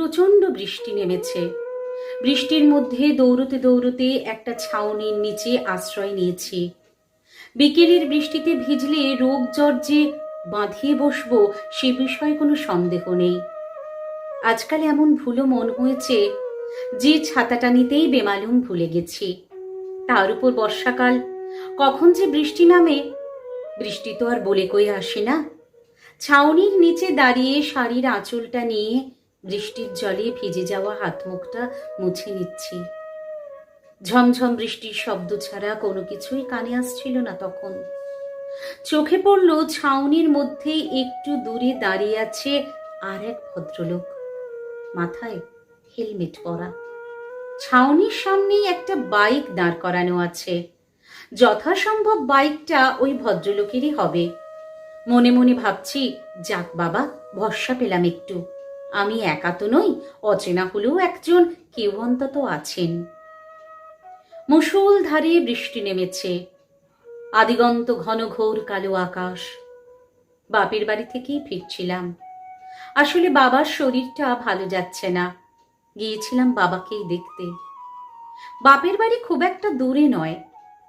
প্রচণ্ড বৃষ্টি নেমেছে। বৃষ্টির মধ্যে দৌড়তে দৌড়তে একটা ছাউনির নিচে আশ্রয় নিয়েছি। বিকেলের বৃষ্টিতে ভিজলে রোগ জ্বর যে বাঁধিয়ে বসবো সে বিষয়ে কোনো সন্দেহ নেই। আজকাল এমন ভুলো মন হয়েছে যে ছাতাটা নিতেই বেমালুম ভুলে গেছি। তার উপর বর্ষাকাল, কখন যে বৃষ্টি নামে, বৃষ্টি তো আর বলে কই আসে না। ছাউনির নিচে দাঁড়িয়ে শাড়ির আঁচলটা নিয়ে বৃষ্টির জলে ভিজে যাওয়া হাত মুখটা মুছে নিচ্ছি। ঝমঝম বৃষ্টির শব্দ ছাড়া কোনো কিছুই কানে আসছিল না তখন। চোখে পড়ল ছাউনির মধ্যে একটু দূরে দাঁড়িয়ে আছে আর এক ভদ্রলোক। মাথায় হেলমেট পরা। ছাউনির সামনেই একটা বাইক দাঁড় করানো আছে। যথাসম্ভব বাইকটা ওই ভদ্রলোকেরই হবে। মনে মনে ভাবছি, যাক বাবা, ভরসা পেলাম একটু। আমি একা তো নই, অচেনা হলেও একজন, কেউ অন্তত আছেন। মুসুল ধারে বৃষ্টি নেমেছে, আদিগন্ত ঘন ঘোর কালো আকাশ। বাপের বাড়ি থেকেই ফিরছিলাম। আসলে বাবার শরীরটা ভালো যাচ্ছে না, গিয়েছিলাম বাবাকেই দেখতে। বাপের বাড়ি খুব একটা দূরে নয়,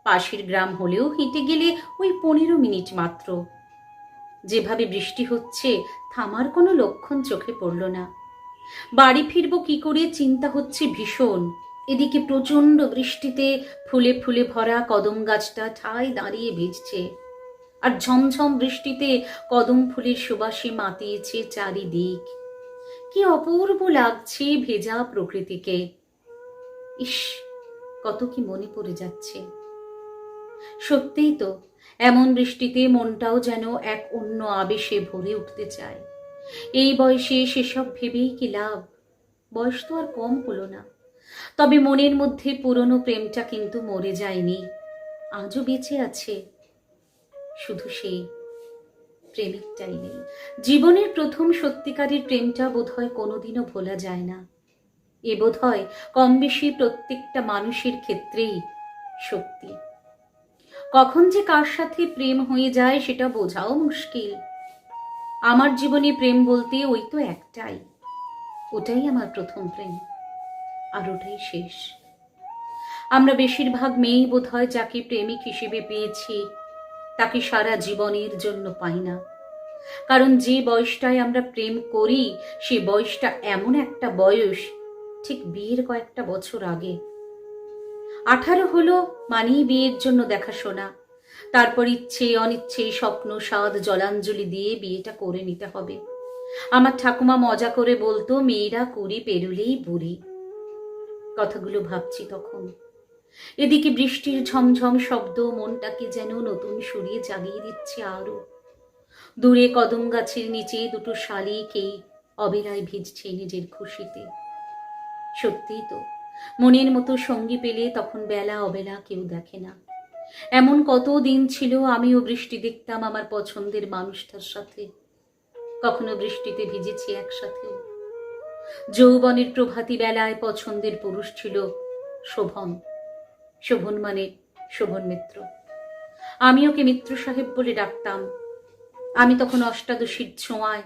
পাশের গ্রাম হলেও হেঁটে গেলে ওই পনেরো মিনিট মাত্র। যেভাবে বৃষ্টি হচ্ছে, থামার কোনো লক্ষণ চোখে পড়ল না। বাড়ি ফিরবো কি করে চিন্তা হচ্ছে ভীষণ। এদিকে প্রচণ্ড বৃষ্টিতে ফুলে ফুলে ভরা কদম গাছটা ঠায় দাঁড়িয়ে ভিজছে। আর ঝমঝম বৃষ্টিতে কদম ফুলের সুবাসে মাতিয়েছে চারিদিক। কি অপূর্ব লাগছে ভেজা প্রকৃতিকে। ইস, কত কি মনে পড়ে যাচ্ছে। সত্যিই তো এমন বৃষ্টিতে মনটাও যেন এক অন্য আবেশে ভরে উঠতে চায়। এই বয়সে সেসব ভেবেই কি লাভ? বয়স তো আর কম হলো না। তবে মনের মধ্যে পুরনো প্রেমটা কিন্তু মরে যায়নি। আজও বেঁচে আছে। শুধু সেই প্রেমিকটাই নেই। জীবনের প্রথম সত্যিকারের প্রেমটা বোধহয় কোনোদিনও ভোলা যায় না। এ বোধহয় কম বেশি প্রত্যেকটা মানুষের ক্ষেত্রেই সত্যি কখন যে কার সাথে প্রেম হয়ে যায় সেটা বোঝাও মুশকিল। আমার জীবনে প্রেম বলতে ওই তো একটাই। ওটাই আমার প্রথম প্রেম, আর ওটাই শেষ। আমরা বেশিরভাগ মেয়েই বোধ হয় যাকে প্রেমিক হিসেবে পেয়েছি, তাকে সারা জীবনের জন্য পাই না। কারণ যে বয়সটায় আমরা প্রেম করি, সে বয়সটা এমন একটা বয়স, ঠিক বিয়ের কয়েকটা বছর আগে আঠারো হলো মানেই বিয়ের জন্য দেখাশোনা তারপর ইচ্ছে, অনিচ্ছে, স্বপ্ন, স্বাদ, জলাঞ্জলি দিয়ে বিয়েটা করে নিতে হবে। আমার ঠাকুমা মজা করে বলতো, মেয়েরা কুড়ি পেরুলেই বুড়ি। কথাগুলো ভাবছি তখন। এদিকে বৃষ্টির ঝমঝম শব্দ, মনটাকে যেন নতুন সুরিয়ে জাগিয়ে দিচ্ছে আরও দূরে কদম গাছের নিচে দুটো শালিকেই অবেলায় ভিজছে নিজের খুশিতে। সত্যিই তো। মনের মতো সঙ্গী পেলে তখন বেলা অবেলা কেউ দেখে না। এমন কত দিন ছিল আমিও বৃষ্টি দেখতাম আমার পছন্দের মানুষটার সাথে। কখনো বৃষ্টিতে ভিজেছি একসাথেও। যৌবনের প্রভাতী বেলায় পছন্দের পুরুষ ছিল শোভন। শোভন মানে শোভন মিত্র। আমি ওকে মিত্র সাহেব বলে ডাকতাম। আমি তখন অষ্টাদশীর ছোঁয়ায়।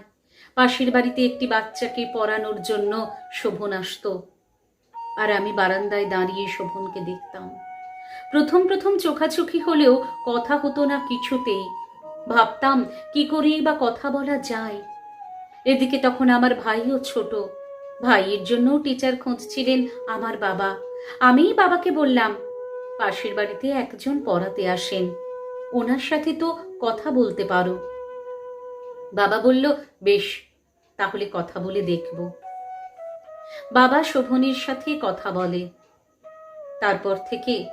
পাশের বাড়িতে একটি বাচ্চাকে পড়ানোর জন্য শোভন আসতো। আর আমি বারান্দায় দাঁড়িয়ে শোভনকে দেখতাম। প্রথম প্রথম চোখাচোখি হলেও কথা হতো না কিছুতেই। ভাবতাম, কি করেই বা কথা বলা যায়। এদিকে তখন আমার ভাইও ছোট। ভাইয়ের জন্য টিচার খুঁজছিলেন আমার বাবা। আমিই বাবাকে বললাম, পাশের বাড়িতে একজন পড়াতে আসেন। ওনার সাথে তো কথা বলতে পারো। বাবা বলল, বেশ, তাহলে কথা বলে দেখব। বাবা শোভনের সাথে কথা বলে। তারপর থেকে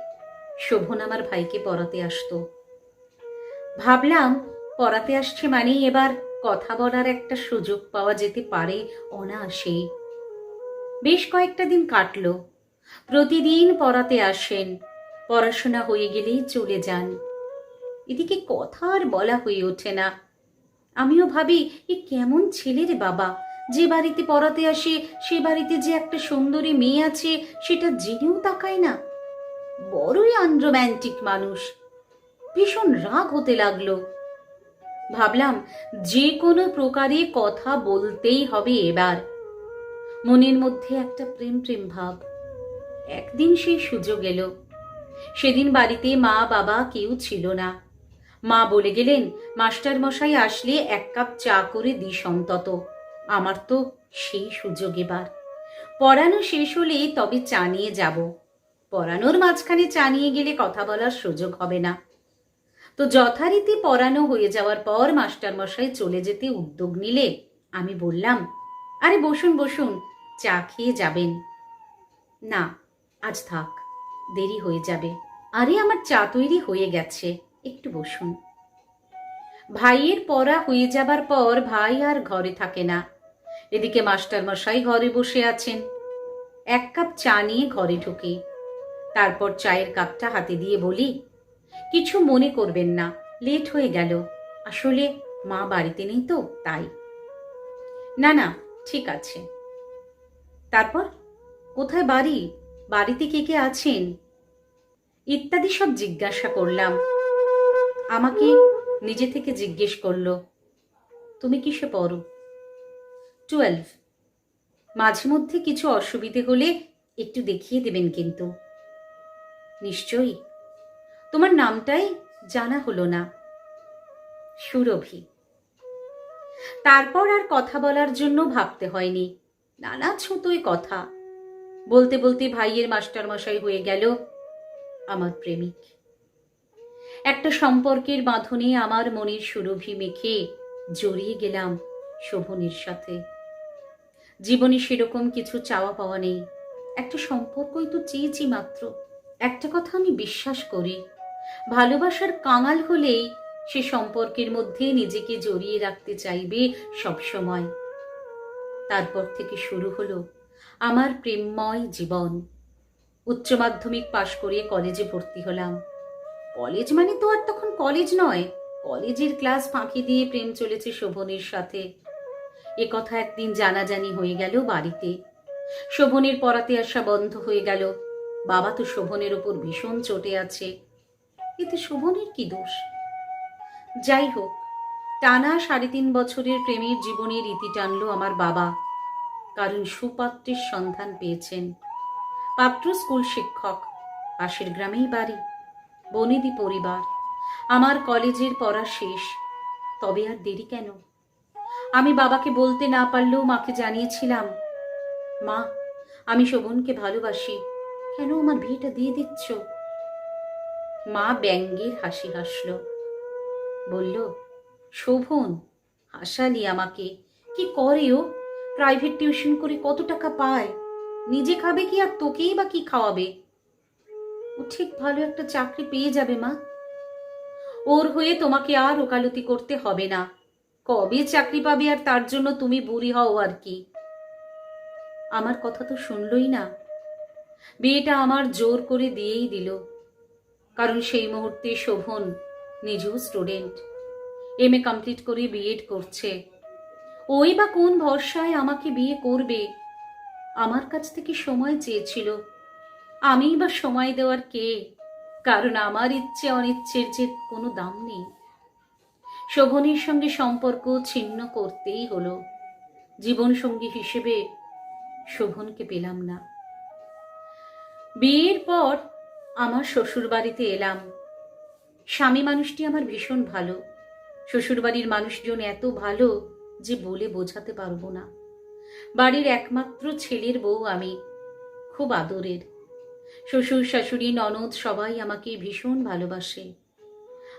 শোভন আমার ভাইকে পড়াতে আসতো। ভাবলাম, পড়াতে আসছে মানেই এবার কথা বলার একটা সুযোগ পাওয়া যেতে পারে অনায়াসেই। বেশ কয়েকটা দিন কাটলো। প্রতিদিন পড়াতে আসেন, পড়াশোনা হয়ে গেলেই চলে যান। এদিকে কথা আর বলা হয়ে ওঠে না। আমিও ভাবি, এ কেমন ছেলে রে বাবা যে বাড়িতে পড়াতে আসে, সে বাড়িতে যে একটা সুন্দরী মেয়ে আছে, সেটা জেনেও তাকায় না। বড়ই আনরোম্যান্টিক মানুষ। ভীষণ রাগ হতে লাগল। ভাবলাম, যে কোনো প্রকারে কথা বলতেই হবে এবার। মনের মধ্যে একটা প্রেম প্রেম ভাব। একদিন সেই সুযোগ এলো। সেদিন বাড়িতে মা, বাবা কেউ ছিল না। মা বলে গেলেন মাস্টার মশাই আসলে এক কাপ চা করে দিস অন্তত আমার তো সেই সুযোগ এবার। পড়ানো শেষ হলেই তবে চা নিয়ে যাব। পড়ানোর মাঝখানে চা নিয়ে গেলে কথা বলার সুযোগ হবে না। তো যথারীতি পড়ানো হয়ে যাওয়ার পর মাস্টার মশাই চলে যেতে উদ্যোগ নিলে আমি বললাম, আরে বসুন বসুন, চা খেয়ে যাবেন। না, আজ থাক, দেরি হয়ে যাবে। আরে আমার চা তৈরি হয়ে গেছে, একটু বসুন। ভাইয়ের পড়া হয়ে যাবার পর ভাই আর ঘরে থাকে না। এদিকে মাস্টার মশাই ঘরে বসে আছেন। এক কাপ চা নিয়ে ঘরে ঢুকে। তারপর চায়ের কাপটা হাতে দিয়ে বলি, কিছু মনে করবেন না, লেট হয়ে গেল। আসলে মা বাড়িতে নেই তো, তাই। না না, ঠিক আছে। তারপর? কোথায় বাড়ি? বাড়িতে কে কে আছেন? ইত্যাদি সব জিজ্ঞাসা করলাম। আমাকে নিজে থেকে জিজ্ঞেস করল, তুমি কিসে পড়ো? টুয়েলভ মাঝে মধ্যে কিছু অসুবিধে হলে একটু দেখিয়ে দেবেন কিন্তু। নিশ্চয়ই। তোমার নামটাই জানা হলো না। সুরভি। তারপর আর কথা বলার জন্য ভাবতে হয়নি। নানা ছোটই কথা। বলতে বলতে ভাইয়ের মাস্টার মশাই হয়ে গেল আমার প্রেমিক। একটা সম্পর্কের বাঁধনে আমার মনের সুরভি মেখে জড়িয়ে গেলাম শোভনের সাথে। জীবনে সেরকম কিছু চাওয়া পাওয়া নেই। একটা সম্পর্কই তো চেয়েছি মাত্র। একটা কথা আমি বিশ্বাস করি। ভালোবাসার কাঙাল হলেই সে সম্পর্কের মধ্যে নিজেকে জড়িয়ে রাখতে চাইবে সবসময়। তারপর থেকে শুরু হলো আমার প্রেমময় জীবন। উচ্চ মাধ্যমিক পাশ করে কলেজে ভর্তি হলাম। কলেজ মানে তো আর তখন কলেজ নয়, কলেজের ক্লাস ফাঁকি দিয়ে প্রেম চলেছে শোভনের সাথে। এ কথা একদিন জানাজানি হয়ে গেল বাড়িতে। শোভনের পড়াতে আসা বন্ধ হয়ে গেল। বাবা তো শোভনের ওপর ভীষণ চটে আছে। এতে শোভনের কি দোষ? যাই হোক, টানা সাড়ে তিন বছরের প্রেমের জীবনের ইতি টানল আমার বাবা। কারণ সুপাত্রের সন্ধান পেয়েছেন। পাত্র স্কুল শিক্ষক, পাশের গ্রামেই বাড়ি। বনেদি পরিবার। আমার কলেজের পড়া শেষ। তবে আর দেরি কেন? আমি বাবাকে বলতে না পারলেও মাকে জানিয়েছিলাম। মা, আমি শোভনকে ভালোবাসি। কেন আমার বিয়েটা দিয়ে দিচ্ছ? মা ব্যঙ্গের হাসি হাসল। বলল, শোভন, হাসালি আমাকে। কি করে ও? প্রাইভেট টিউশন করে কত টাকা পায়? নিজে খাবে কি আর তোকেই বা কি খাওয়াবে? ও ঠিক ভালো একটা চাকরি পেয়ে যাবে, মা। ওর হয়ে তোমাকে আর ওকালতি করতে হবে না। কবে চাকরি পাবে আর তার জন্য তুমি বুড়ি হও আর কি? আমার কথা তো শুনলই না। বিয়েটা আমার জোর করে দিয়েই দিল। কারণ সেই মুহূর্তে শোভন নিজেও স্টুডেন্ট এম এ কমপ্লিট করে বিএড করছে। ওই বা কোন ভরসায় আমাকে বিয়ে করবে? আমার কাছ থেকে সময় চেয়েছিল। আমিই বা সময় দেওয়ার কে? কারণ আমার ইচ্ছে অনিচ্ছের যে কোনো দাম নেই। শোভনের সঙ্গে সম্পর্ক ছিন্ন করতেই হলো। জীবনসঙ্গী হিসেবে শোভনকে পেলাম না। বিয়ের পর আমার শ্বশুর বাড়িতে এলাম। স্বামী মানুষটি আমার ভীষণ ভালো। শ্বশুরবাড়ির মানুষজন এত ভালো যে বলে বোঝাতে পারব না। বাড়ির একমাত্র ছেলের বউ আমি, খুব আদরের। শ্বশুর শাশুড়ি ননদ সবাই আমাকে ভীষণ ভালোবাসে।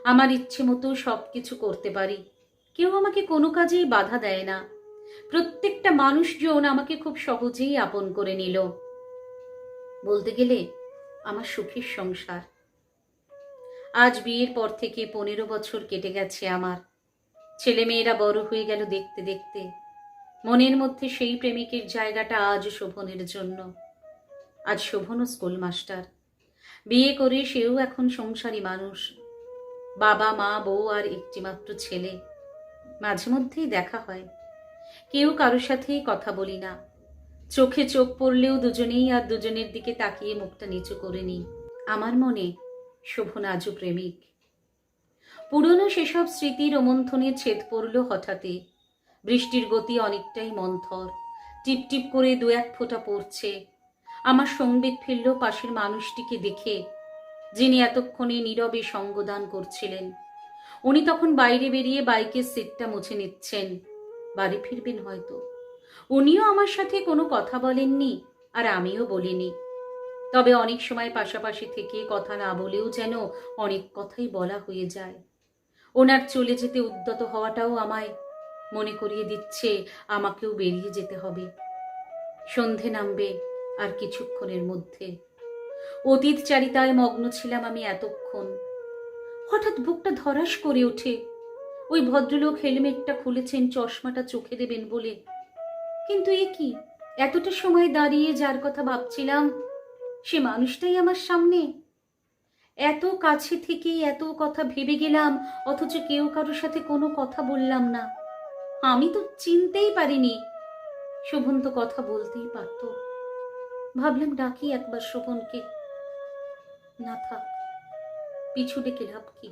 আমার ইচ্ছে মতো সব কিছু করতে পারি। কেউ আমাকে কোনো কাজেই বাধা দেয় না। প্রত্যেকটা মানুষজন আমাকে খুব সহজেই আপন করে নিল। বলতে গেলে, আমার সুখের সংসার। আজ বিয়ের পর থেকে পনেরো বছর কেটে গেছে আমার। ছেলে মেয়েরা বড় হয়ে গেল দেখতে দেখতে। মনের মধ্যে সেই প্রেমিকের জায়গাটা আজ শোভনের জন্য। আজ শোভনও স্কুল মাস্টার। বিয়ে করে সেও এখন সংসারী মানুষ। বাবা, মা, বউ আর একটিমাত্র ছেলে। মাঝে মধ্যেই দেখা হয়। কেউ কারোর সাথেই কথা বলি না। চোখে চোখ পড়লেও দুজনেই আর দুজনের দিকে তাকিয়ে মুখটা নিচু করে নিই। আমার মনে শোভন আজও প্রেমিক। পুরনো সেসব স্মৃতির রোমন্থনে ছেদ পড়ল হঠাৎই বৃষ্টির গতি অনেকটাই মন্থর। টিপ টিপ করে দু এক ফোঁটা পড়ছে। আমার সংবেদ ফিরল পাশের মানুষটিকে দেখে। যিনি এতক্ষণে নীরবে সঙ্গদান করছিলেন। উনি তখন বাইরে বেরিয়ে বাইকের সিটটা মুছে নিচ্ছেন। বাড়ি ফিরবেন হয়তো। উনিও আমার সাথে কোনো কথা বলেননি আর আমিও বলিনি। তবে অনেক সময় পাশাপাশি থেকে কথা না বলেও যেন অনেক কথাই বলা হয়ে যায়। ওনার চলে যেতে উদ্যত হওয়াটাও আমায় মনে করিয়ে দিচ্ছে, আমাকেও বেরিয়ে যেতে হবে। সন্ধে নামবে আর কিছুক্ষণের মধ্যে। অতীত চারিতায় মগ্ন ছিলাম আমি এতক্ষণ। হঠাৎ বুকটা ধরাস করে ওঠে। ওই ভদ্রলোক হেলমেটটা খুলেছেন, চশমাটা চোখে দেবেন বলে। কিন্তু এ কি? এতটা সময় দাঁড়িয়ে যার কথা ভাবছিলাম, সে মানুষটাই আমার সামনে। এত কাছে থেকেই এত কথা ভেবে গেলাম, অথচ কেউ কারোর সাথে কোনো কথা বললাম না। আমি তো চিনতেই পারিনি। শোভন তো কথা বলতেই পারত। ভাবলাম ডাকি একবার শোভনকে। না থাক, পিছু ডেকে লাভ কি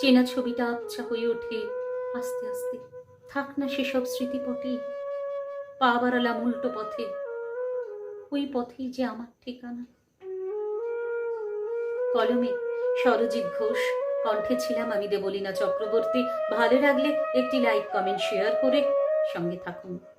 চেনা ছবিটা আবছা হয়ে ওঠে আস্তে আস্তে। থাক না সেসব স্মৃতিপটেই পা বাড়ালাম উল্টো পথে। ওই পথেই যে আমার ঠিকানা। কলমে সরজিৎ ঘোষ, কণ্ঠে ছিলাম আমি দেবলীনা চক্রবর্তী। ভালো লাগলে একটি লাইক, কমেন্ট, শেয়ার করে সঙ্গে থাকুন।